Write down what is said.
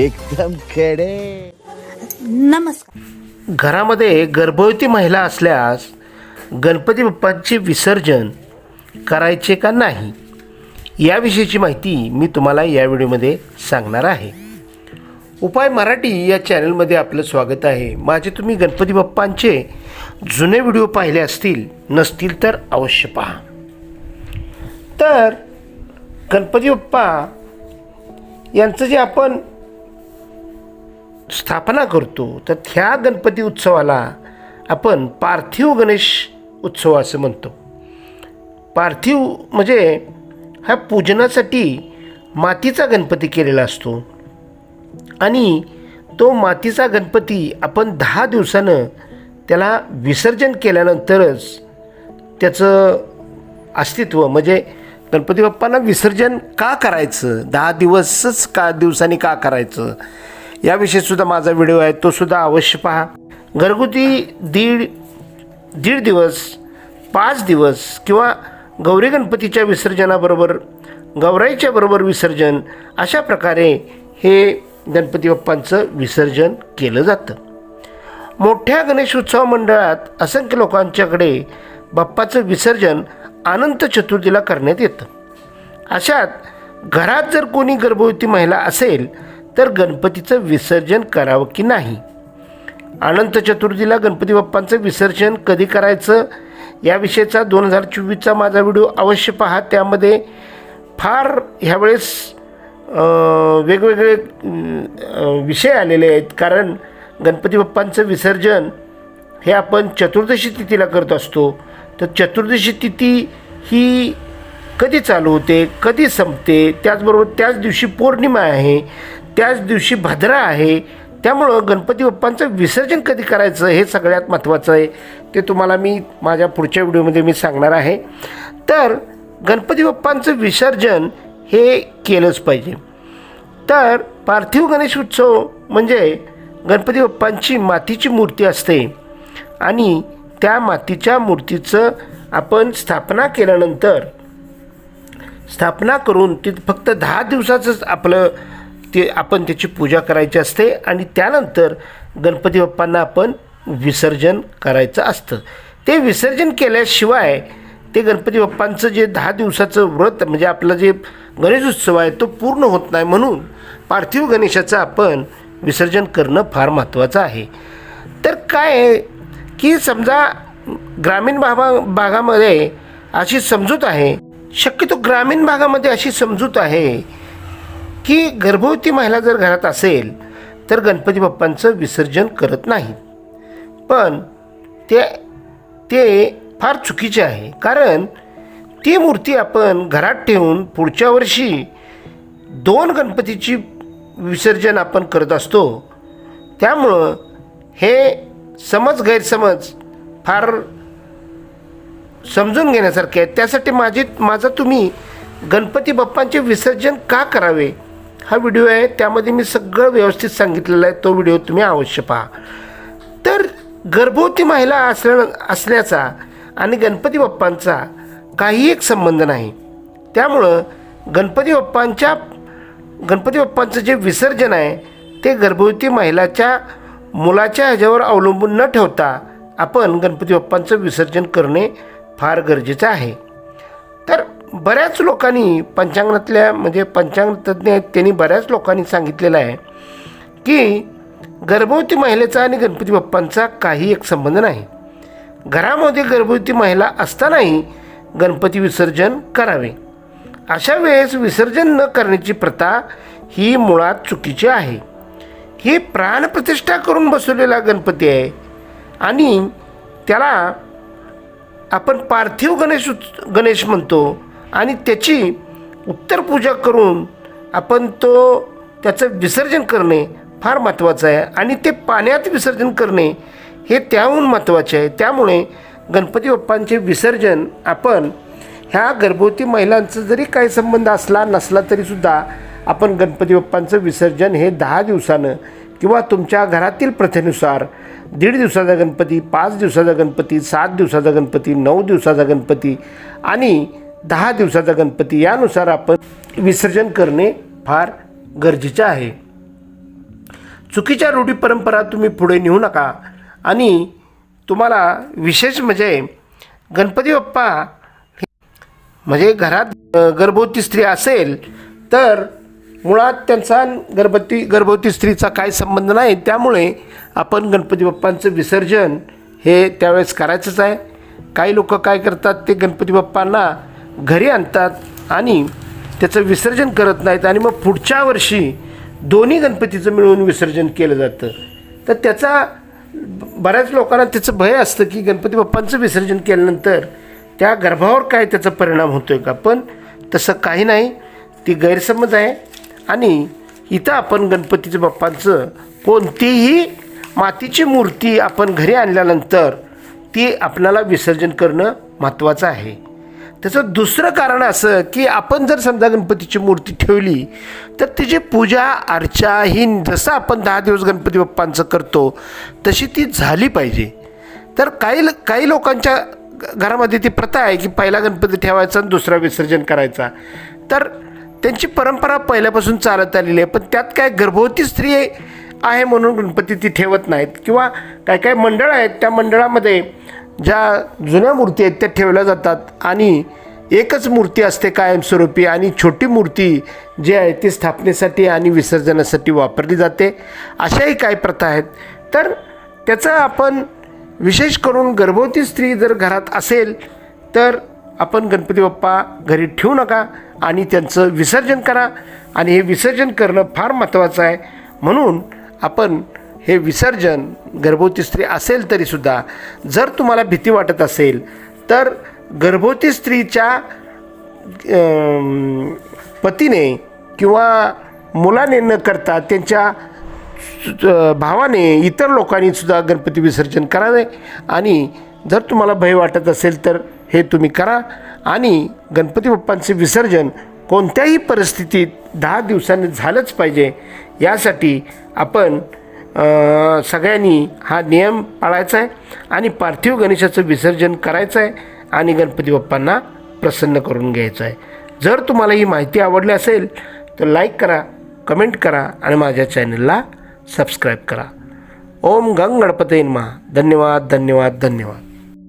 एकदम खडे. नमस्कार. घरामध्ये गर्भवती महिला असल्यास गणपती बाप्पांचे विसर्जन करायचे का नाही याविषयीची माहिती मी तुम्हाला या व्हिडिओमध्ये सांगणार आहे. उपाय मराठी या चॅनलमध्ये आपलं स्वागत आहे. माझे तुम्ही गणपती बाप्पांचे जुने व्हिडिओ पाहिले असतील नसतील तर अवश्य पहा. तर गणपती बाप्पा यांचं जे आपण स्थापना करतो. तर ह्या गणपती उत्सवाला आपण पार्थिव गणेश उत्सव असं म्हणतो. पार्थिव म्हणजे हा पूजनासाठी मातीचा गणपती केलेला असतो. आणि तो मातीचा गणपती आपण दहा दिवसानं त्याला विसर्जन केल्यानंतरच त्याचं अस्तित्व म्हणजे गणपती बाप्पांना विसर्जन का करायचं? दहा दिवसच का दिवसांनी का करायचं? याविषयी सुद्धा माझा व्हिडिओ आहे तो सुद्धा अवश्य पहा. घरगुती दीड दीड दिवस पाच दिवस किंवा गौरी गणपतीच्या विसर्जनाबरोबर गौराईच्या बरोबर विसर्जन अशा प्रकारे हे गणपती बाप्पांचं विसर्जन केलं जातं. मोठ्या गणेश उत्सव मंडळात असंख्य लोकांच्याकडे बाप्पाचं विसर्जन अनंत चतुर्थीला करण्यात येतं. अशात घरात जर कोणी गर्भवती महिला असेल तर गणपतीचं विसर्जन करावं की नाही? अनंत चतुर्थीला गणपती बाप्पांचं विसर्जन कधी करायचं? याविषयीचा दोन हजार चोवीसचा माझा व्हिडिओ अवश्य पहा. त्यामध्ये फार ह्यावेळेस वेगवेगळे विषय आलेले आहेत. कारण गणपती बाप्पांचं विसर्जन हे आपण चतुर्दशी तिथीला करत असतो. तर चतुर्दशी तिथी ही कधी चालू होते? कधी संपते? त्याचबरोबर त्याच दिवशी पौर्णिमा आहे. त्याच दिवशी भद्रा आहे. त्यामुळं गणपती बाप्पांचं विसर्जन कधी करायचं हे सगळ्यात महत्त्वाचं आहे. ते तुम्हाला मी माझ्या पुढच्या व्हिडिओमध्ये मी सांगणार आहे. तर गणपती बाप्पांचं विसर्जन हे केलंच पाहिजे. तर पार्थिव गणेश उत्सव म्हणजे गणपती बाप्पांची मातीची मूर्ती असते. आणि त्या मातीच्या मूर्तीचं आपण स्थापना केल्यानंतर स्थापना करून ती फक्त दहा दिवसाचंच आपलं ते आपण त्याची पूजा करायची असते आणि त्यानंतर गणपती बाप्पांना आपण विसर्जन करायचं असतं. ते विसर्जन केल्याशिवाय ते गणपती बाप्पांचं जे दहा दिवसाचं व्रत म्हणजे आपलं जे गणेश उत्सव आहे तो पूर्ण होत नाही म्हणून पार्थिव गणेशाचं आपण विसर्जन करणं फार महत्त्वाचं आहे. तर काय आहे की समजा ग्रामीण भागा भागामध्ये अशी समजूत आहे शक्यतो ग्रामीण भागामध्ये अशी समजूत आहे की गर्भवती महिला जर घरात असेल तर गणपती बाप्पांचं विसर्जन करत नाहीत. पण ते ते फार चुकीचे आहे. कारण ती मूर्ती आपण घरात ठेवून पुढच्या वर्षी दोन गणपतीची विसर्जन आपण करत असतो त्यामुळं हे समज गैरसमज फार समजून घेण्यासारखे आहे त्यासाठी माझी माझं तुम्ही गणपती बाप्पांचे विसर्जन का करावे? हा व्हिडिओ आहे त्यामध्ये मी सगळं व्यवस्थित सांगितलेलं आहे तो व्हिडिओ तुम्ही अवश्य पहा. तर गर्भवती महिला असल्या असण्याचा आणि गणपती बाप्पांचा काही एक संबंध नाही. त्यामुळं गणपती बाप्पांच्या गणपती बाप्पांचं जे विसर्जन आहे ते गर्भवती महिलाच्या मुलाच्या ह्याच्यावर अवलंबून न ठेवता आपण गणपती बाप्पांचं विसर्जन करणे फार गरजेचं आहे. तर बऱ्याच लोकांनी पंचांगातल्या म्हणजे पंचांग तज्ज्ञ आहेत त्यांनी बऱ्याच लोकांनी सांगितलेलं आहे की गर्भवती महिलेचा आणि गणपती बाप्पांचा काही एक संबंध नाही. घरामध्ये गर्भवती महिला असतानाही गणपती विसर्जन करावे. अशा वेळेस विसर्जन न करण्याची प्रथा ही मुळात चुकीची आहे. ही प्राणप्रतिष्ठा करून बसवलेला गणपती आहे आणि त्याला आपण पार्थिव गणेश उत्- गणेश म्हणतो. आणि त्याची उत्तर पूजा करून आपण तो त्याचं विसर्जन करणे फार महत्त्वाचं आहे. आणि ते पाण्यात विसर्जन करणे हे त्याहून महत्त्वाचे आहे. त्यामुळे गणपती बाप्पांचे विसर्जन आपण ह्या गर्भवती महिलांचा जरी काही संबंध असला नसला तरीसुद्धा आपण गणपती बाप्पांचं विसर्जन हे दहा दिवसानं किंवा तुमच्या घरातील प्रथेनुसार दीड दिवसाचा गणपती पाच दिवसाचा गणपती सात दिवसाचा गणपती नऊ दिवसाचा गणपती आणि दहा दिवसाचा गणपती यानुसार आपण विसर्जन करणे फार गरजेचं आहे. चुकीच्या रूढी परंपरा तुम्ही पुढे नेऊ नका. आणि तुम्हाला विशेष म्हणजे गणपती बाप्पा म्हणजे घरात गर्भवती स्त्री असेल तर मुळात त्यांचा गर्भवती गर्भवती स्त्रीचा काय संबंध नाही. त्यामुळे आपण गणपती बाप्पांचं विसर्जन हे त्यावेळेस करायचंच आहे. काही लोक काय करतात ते गणपती बाप्पांना घरी आणतात आणि त्याचं विसर्जन करत नाहीत आणि मग पुढच्या वर्षी दोन्ही गणपतीचं मिळून विसर्जन केलं जातं. तर त्याचा बऱ्याच लोकांना त्याचं भय असतं की गणपती बाप्पांचं विसर्जन केल्यानंतर त्या गर्भावर काय त्याचा परिणाम होतो आहे का? पण तसं काही नाही. ती गैरसमज आहे आणि इथं आपण गणपतीच्या बाप्पांचं कोणतीही मातीची मूर्ती आपण घरी आणल्यानंतर ती आपल्याला विसर्जन करणं महत्त्वाचं आहे. त्याचं दुसरं कारण असं की आपण जर समजा गणपतीची मूर्ती ठेवली तर तिची पूजा अर्चा ही जसं आपण दहा दिवस गणपती बाप्पांचं करतो तशी ती झाली पाहिजे. तर काही काही लोकांच्या घरामध्ये ती प्रथा आहे की पहिला गणपती ठेवायचा आणि दुसरा विसर्जन करायचा. तर त्यांची परंपरा पहिल्यापासून चालत आलेली आहे पण त्यात काय गर्भवती स्त्री आहे म्हणून गणपती ती ठेवत नाहीत किंवा काय काय मंडळ आहेत त्या मंडळामध्ये ज्या जुन्या मूर्ती आहेत त्या ठेवल्या जातात. आणि एकच मूर्ती असते कायमस्वरूपी आणि छोटी मूर्ती जी आहे ती स्थापनेसाठी आणि विसर्जनासाठी वापरली जाते. अशाही काही प्रथा आहेत. तर त्याचा आपण विशेष करून गर्भवती स्त्री जर घरात असेल तर आपण गणपती बाप्पा घरी ठेवू नका आणि त्यांचं विसर्जन करा. आणि हे विसर्जन करणं फार महत्त्वाचं आहे. म्हणून आपण हे विसर्जन गर्भवती स्त्री असेल तरीसुद्धा जर तुम्हाला भीती वाटत असेल तर गर्भवती स्त्रीच्या पतीने किंवा मुलाने न करता त्यांच्या भावाने इतर लोकांनीसुद्धा गणपती विसर्जन करावे. आणि जर तुम्हाला भय वाटत असेल तर हे तुम्ही करा. आणि गणपती बाप्पांचे विसर्जन कोणत्याही परिस्थितीत दहा दिवसांनी झालंच पाहिजे. यासाठी आपण सगळ्यांनी हा नियम पाळायचा आहे आणि पार्थिव गणेशाचं विसर्जन करायचं आहे आणि गणपती बाप्पांना प्रसन्न करून घ्यायचं आहे जर तुम्हाला ही माहिती आवडली असेल तर लाईक करा कमेंट करा आणि माझ्या चॅनलला सबस्क्राईब करा. ओम गंग गणपती महा धन्यवाद धन्यवाद धन्यवाद.